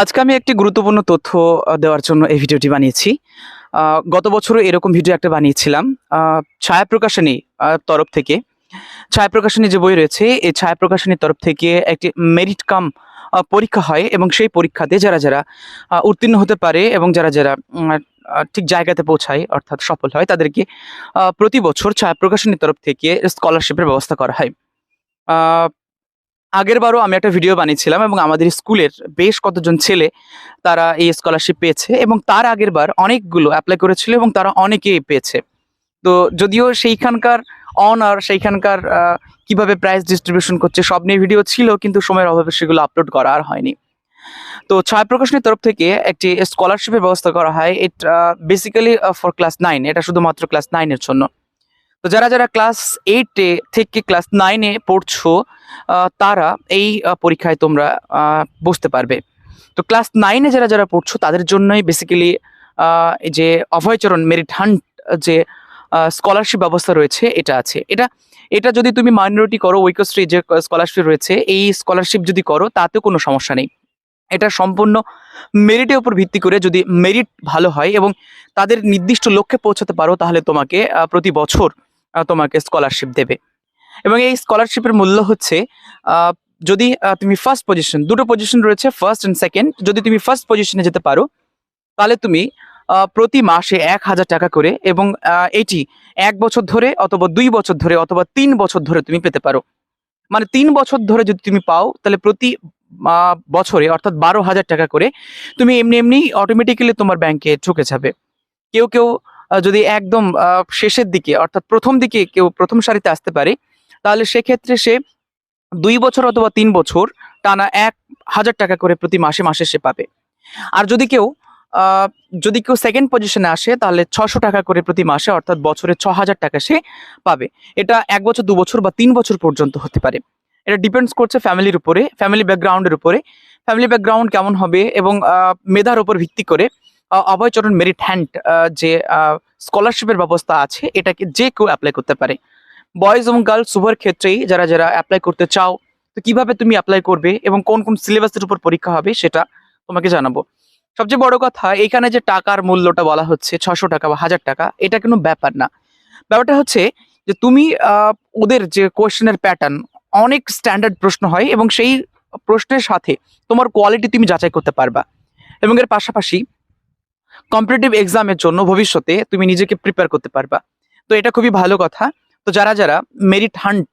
আজকে আমি একটি গুরুত্বপূর্ণ তথ্য দেওয়ার জন্য এই ভিডিওটি বানিয়েছি। গত বছরও এরকম ভিডিও একটা বানিয়েছিলাম। ছায়া প্রকাশনী তরফ থেকে। ছায়া প্রকাশনী যে বই রয়েছে, এই ছায়া প্রকাশনীর তরফ থেকে একটি মেরিট কাম পরীক্ষা হয় এবং সেই পরীক্ষাতে যারা যারা উত্তীর্ণ হতে পারে এবং যারা যারা ঠিক জায়গাতে পৌঁছায়, অর্থাৎ সফল হয়, তাদেরকে প্রতি বছর ছায়া প্রকাশনীর তরফ থেকে স্কলারশিপের ব্যবস্থা করা হয়। আহ, আগের বারও আমি একটা ভিডিও বানিয়েছিলাম এবং আমাদের স্কুলের বেশ কতজন ছেলে তারা এই স্কলারশিপ পেয়েছে এবং তার আগের বার অনেকগুলো অ্যাপ্লাই করেছিল এবং তারা অনেকেই পেয়েছে। তো যদিও সেইখানকার অনার সেইখানকার কীভাবে প্রাইজ ডিস্ট্রিবিউশন করছে সব নিয়ে ভিডিও ছিল কিন্তু সময়ের অভাবে সেগুলো আপলোড করা আর হয়নি। তো ছায়া প্রকাশনীর তরফ থেকে একটি স্কলারশিপের ব্যবস্থা করা হয়। এটা বেসিক্যালি ফর ক্লাস নাইন এটা শুধুমাত্র ক্লাস নাইনের জন্য। তো যারা যারা ক্লাস এইটে থেকে ক্লাস নাইনে পড়ছো তারা এই পরীক্ষায় তোমরা বসতে পারবে। তো ক্লাস নাইনে যারা যারা পড়ছো, তাদের জন্যই বেসিক্যালি যে অভয়চরণ মেরিট হান্ট যে স্কলারশিপ ব্যবস্থা রয়েছে, এটা আছে। এটা এটা যদি তুমি মাইনরিটি করো, ঐক্যশ্রী যে স্কলারশিপ রয়েছে, এই স্কলারশিপ যদি করো তাতে কোনো সমস্যা নেই। এটা সম্পূর্ণ মেরিটের উপর ভিত্তি করে যদি মেরিট ভালো হয় এবং তাদের নির্দিষ্ট লক্ষ্যে পৌঁছাতে পারো, তাহলে তোমাকে প্রতি বছর তোমাকে স্কলারশিপ দেবে। এবং এই স্কলারশিপের মূল্য হচ্ছে যদি তুমি ফার্স্ট পজিশন দুটো পজিশন রয়েছে ফার্স্ট অ্যান্ড সেকেন্ড যদি তুমি ফার্স্ট পজিশনে যেতে পারো, তাহলে তুমি প্রতি মাসে এক হাজার টাকা করে এবং এটি এক বছর ধরে অথবা দুই বছর ধরে অথবা তিন বছর ধরে তুমি পেতে পারো। মানে তিন বছর ধরে যদি তুমি পাও, তাহলে প্রতি বছরে অর্থাৎ বারো হাজার টাকা করে তুমি এমনি এমনি অটোমেটিক্যালি তোমার ব্যাংকে ঢুকে যাবে। কেউ কেউ যদি একদম শেষের দিকে, অর্থাৎ প্রথম দিকে কেউ প্রথম সারিতে আসতে পারে, তাহলে সেক্ষেত্রে সে দুই বছর অথবা তিন বছর টানা এক হাজার টাকা করে প্রতি মাসে মাসে সে পাবে। আর যদি কেউ যদি কেউ সেকেন্ড পজিশনে আসে, তাহলে ছশো টাকা করে প্রতি মাসে, অর্থাৎ বছরে ছ হাজার টাকা সে পাবে। এটা এক বছর, দু বছর বা তিন বছর পর্যন্ত হতে পারে। এটা ডিপেন্ডস করছে ফ্যামিলির উপরে ফ্যামিলি ব্যাকগ্রাউন্ডের উপরে। ফ্যামিলি ব্যাকগ্রাউন্ড কেমন হবে এবং মেধার উপর ভিত্তি করে অভয়চরণ মেরিট হ্যান্ড যে স্কলারশিপের ব্যবস্থা আছে, এটাকে যে কেউ অ্যাপ্লাই করতে পারে। বয়েজ এবং গার্লস উভয়ের ক্ষেত্রেই যারা যারা অ্যাপ্লাই করতে চাও, তো কীভাবে তুমি অ্যাপ্লাই করবে এবং কোন কোন সিলেবাসের উপর পরীক্ষা হবে সেটা তোমাকে জানাব। সবচেয়ে বড় কথা এখানে যে টাকার মূল্যটা বলা হচ্ছে ছশো টাকা বা হাজার টাকা, এটা কোনো ব্যাপার না। ব্যাপারটা হচ্ছে যে তুমি ওদের যে কোয়েশ্চেনের প্যাটার্ন অনেক স্ট্যান্ডার্ড প্রশ্ন হয় এবং সেই প্রশ্নের সাথে তোমার কোয়ালিটি তুমি যাচাই করতে পারবা। এবং এর পাশাপাশি কম্পিটিটিভ এক্সামের জন্য ভবিষ্যতে তুমি নিজেকে প্রিপেয়ার করতে পারবা। তো এটা খুবই ভালো কথা। তো যারা যারা মেরিট হান্ট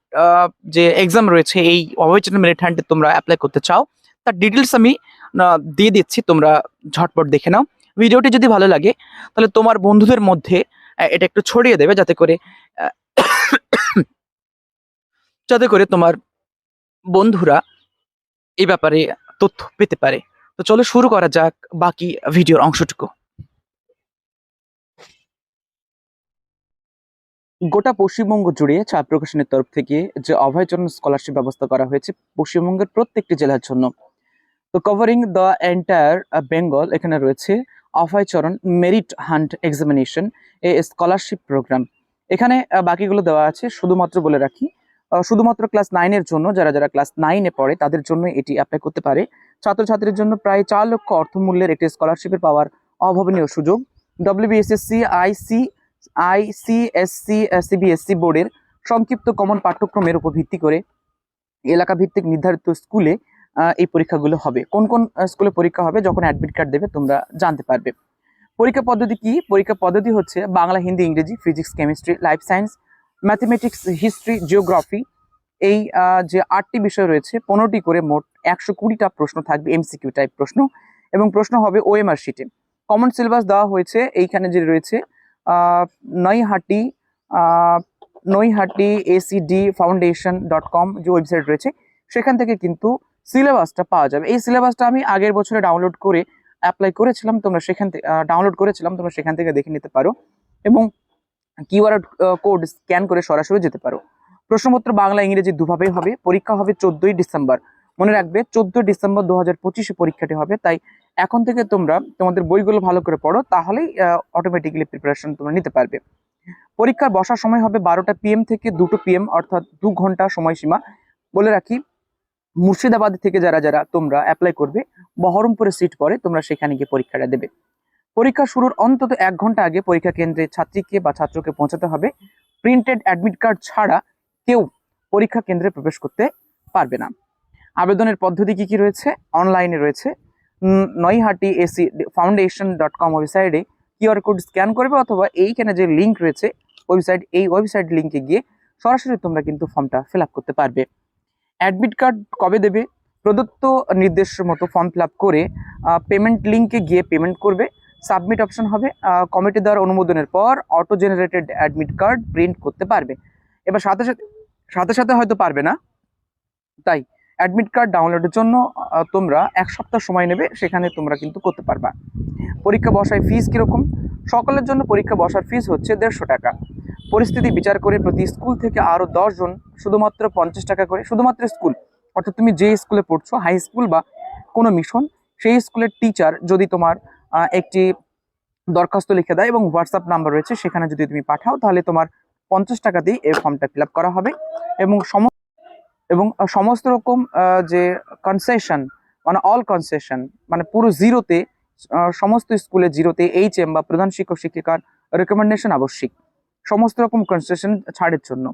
যে এক্সাম রয়েছে, এই অবৈচন মেরিট হান্টে তোমরা অ্যাপ্লাই করতে চাও, তার ডিটেলস আমি দিয়ে দিচ্ছি, তোমরা ঝটপট দেখে নাও। ভিডিওটি যদি ভালো লাগে, তাহলে তোমার বন্ধুদের মধ্যে এটা একটু ছড়িয়ে দেবে যাতে করে যাতে করে তোমার বন্ধুরা এই ব্যাপারে তথ্য পেতে পারে। তো চলো শুরু করা যাক বাকি ভিডিওর অংশটুকু। গোটা পশ্চিমবঙ্গ জুড়ে ছায়া প্রকাশনের তরফ থেকে যে অভয়চরণ স্কলারশিপ ব্যবস্থা করা হয়েছে পশ্চিমবঙ্গের প্রত্যেকটি জেলার জন্য। তো কভারিং দ্য এন্টায়ার বেঙ্গল এখানে রয়েছে অভয়চরণ মেরিট হান্ট এক্সামিনেশন এ স্কলারশিপ প্রোগ্রাম এখানে বাকিগুলো দেওয়া আছে শুধুমাত্র বলে রাখি আহ, শুধুমাত্র ক্লাস নাইনের জন্য যারা যারা ক্লাস নাইনে পড়ে তাদের জন্য এটি অ্যাপ্লাই করতে পারে। ছাত্রছাত্রীর জন্য প্রায় চার লক্ষ অর্থমূল্যের একটি স্কলারশিপের পাওয়ার অভাবনীয় সুযোগ। ডব্লিউবিএসএসসি আইসি আইসিএসসি সিবিএসসি বোর্ডের সংক্ষিপ্ত কমন পাঠ্যক্রমের উপর ভিত্তি করে এলাকা ভিত্তিক নির্ধারিত স্কুলে এই পরীক্ষাগুলো হবে। কোন কোন স্কুলে পরীক্ষা হবে যখন অ্যাডমিট কার্ড দেবে তোমরা জানতে পারবে। পরীক্ষা পদ্ধতি কি? পরীক্ষা পদ্ধতি হচ্ছে Bangla, Hindi, Ingreji physics chemistry life science mathematics history geography এই যে আটটি বিষয় রয়েছে, পনেরোটি করে মোট একশো কুড়িটা প্রশ্ন থাকবে এমসিকিউ টাইপ প্রশ্ন এবং প্রশ্ন হবে ওএমআর শিটে কমন সিলেবাস দেওয়া হয়েছে, এইখানে যে রয়েছে Naihati Naihati ACD foundation dot com যে ওয়েবসাইট রয়েছে, সেখান থেকে কিন্তু সিলেবাসটা পাওয়া যাবে। এই সিলেবাসটা আমি আগের বছরে ডাউনলোড করে অ্যাপ্লাই করেছিলাম, তোমরা সেখান থেকে ডাউনলোড করেছিলাম, তোমরা সেখান থেকে দেখে নিতে পারো এবং কিউআর কোড স্ক্যান করে সরাসরি যেতে পারো। প্রশ্নপত্র বাংলা, ইংরেজি দুভাবেই হবে, পরীক্ষা হবে চোদ্দই ডিসেম্বর। মনে রাখবে, চোদ্দই ডিসেম্বর দু হাজার পঁচিশে পরীক্ষাটি হবে, তাই এখন থেকে তোমরা তোমাদের বইগুলো ভালো করে পড়ো, তাহলেই অটোমেটিক্যালি প্রিপারেশন তোমরা নিতে পারবে। পরীক্ষার বসার সময় হবে বারোটা পিএম থেকে দুটো পিএম অর্থাৎ দু ঘণ্টা সময়সীমা। বলে রাখি, মুর্শিদাবাদ থেকে যারা যারা তোমরা অ্যাপ্লাই করবে বহরমপুরে সিট পরে তোমরা সেখানে গিয়ে পরীক্ষাটা দেবে। পরীক্ষা শুরুর অন্তত এক ঘণ্টা আগে পরীক্ষা কেন্দ্রে ছাত্রীকে বা ছাত্রকে পৌঁছাতে হবে। প্রিন্টেড অ্যাডমিট কার্ড ছাড়া কেউ পরীক্ষা কেন্দ্রে প্রবেশ করতে পারবে না। আবেদনের পদ্ধতি কি কি রয়েছে? অনলাইনে রয়েছে। Naihati AC foundation dot com ওয়েবসাইটে কিউআর কোড স্ক্যান করবে অথবা এইখানে যে লিঙ্ক রয়েছে ওয়েবসাইট এই ওয়েবসাইট লিঙ্কে গিয়ে সরাসরি তোমরা কিন্তু ফর্মটা ফিল করতে পারবে। অ্যাডমিট কার্ড কবে দেবে? প্রদত্ত নির্দেশ মতো ফর্ম ফিল করে পেমেন্ট লিঙ্কে গিয়ে পেমেন্ট করবে। সাবমিট অপশন হবে কমিটি দ্বারা অনুমোদনের পর auto generated admit card print করতে পারবে। এবার সাথে সাথে সাথে সাথে হয়তো পারবে না। তাই অ্যাডমিট কার্ড ডাউনলোডের জন্য তোমরা এক সপ্তাহ সময় নেবে, সেখানে তোমরা কিন্তু করতে পারবা। পরীক্ষা বসায় ফিস কীরকম? সকলের জন্য পরীক্ষা বসার ফিস হচ্ছে দেড়শো টাকা। পরিস্থিতি বিচার করে প্রতি স্কুল থেকে আরও জন, শুধুমাত্র পঞ্চাশ টাকা করে, শুধুমাত্র স্কুল অর্থাৎ তুমি যে স্কুলে পড়ছো হাই স্কুল বা কোনো মিশন সেই স্কুলের টিচার যদি তোমার একটি দরখাস্ত লিখে দেয় এবং হোয়াটসঅ্যাপ নাম্বার রয়েছে, সেখানে যদি তুমি পাঠাও, তাহলে তোমার পঞ্চাশ টাকা দিয়ে এই ফর্মটা ফিল করা হবে। এবং সম এবং সমস্ত রকম যে কনসেশন মানে অল কনসেশন মানে পুরো জিরোতে সমস্ত স্কুলে জিরোতে এইচ এম বা প্রধান শিক্ষক, শিক্ষিকার রেকমেন্ডেশন আবশ্যিক। সমস্ত রকম কনসেশন ছাড়ের জন্য।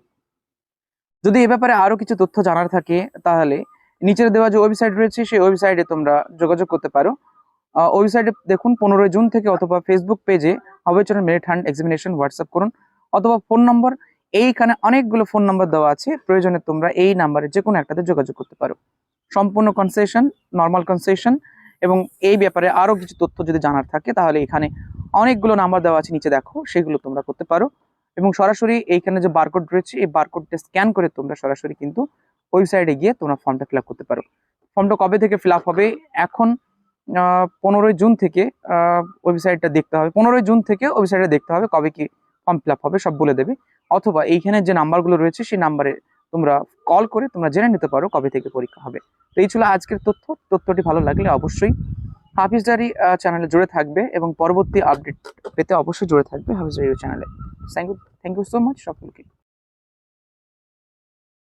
যদি এ ব্যাপারে আরও কিছু তথ্য জানার থাকে, তাহলে নিচের দেওয়া যে ওয়েবসাইট রয়েছে, সেই ওয়েবসাইটে তোমরা যোগাযোগ করতে পারো। ওয়েবসাইটে দেখুন, পনেরোই জুন থেকে অথবা ফেসবুক পেজে হবে হবেচরণ মেরিট হ্যান্ড এক্সামিনেশন হোয়াটসঅ্যাপ করুন, অথবা ফোন নম্বর এইখানে অনেকগুলো ফোন নাম্বার দেওয়া আছে। প্রয়োজনে তোমরা এই নাম্বারে যে কোনো একটাতে যোগাযোগ করতে পারো। সম্পূর্ণ কনসেশন নর্মাল কনসেশন এবং এই ব্যাপারে আরও কিছু তথ্য যদি জানার থাকে, তাহলে এখানে অনেকগুলো নাম্বার দেওয়া আছে, নিচে দেখো, সেগুলো তোমরা করতে পারো। এবং সরাসরি এইখানে যে বারকোড রয়েছে, এই বারকোডটা স্ক্যান করে তোমরা সরাসরি কিন্তু ওয়েবসাইটে গিয়ে তোমরা ফর্মটা ফিল করতে পারো। ফর্মটা কবে থেকে ফিল হবে? এখন পনেরোই জুন থেকে ওয়েবসাইটটা দেখতে হবে। পনেরোই জুন থেকে ওয়েবসাইটটা দেখতে হবে কবে কি ফর্ম ফিল হবে, সব বলে দেবে। অথবা এইখানে যে নাম্বারগুলো রয়েছে, সেই নাম্বারে তোমরা কল করে তোমরা জেনে নিতে পারো কবে থেকে পরীক্ষা হবে। তো এই ছিল আজকের তথ্য। তথ্যটি ভালো লাগলে অবশ্যই হাফিজ ডারি চ্যানেলে জুড়ে থাকবে এবং পরবর্তী আপডেট পেতে অবশ্যই জুড়ে থাকবে হাফিজ ডারি চ্যানেলে thank you thank you so much সকলকে।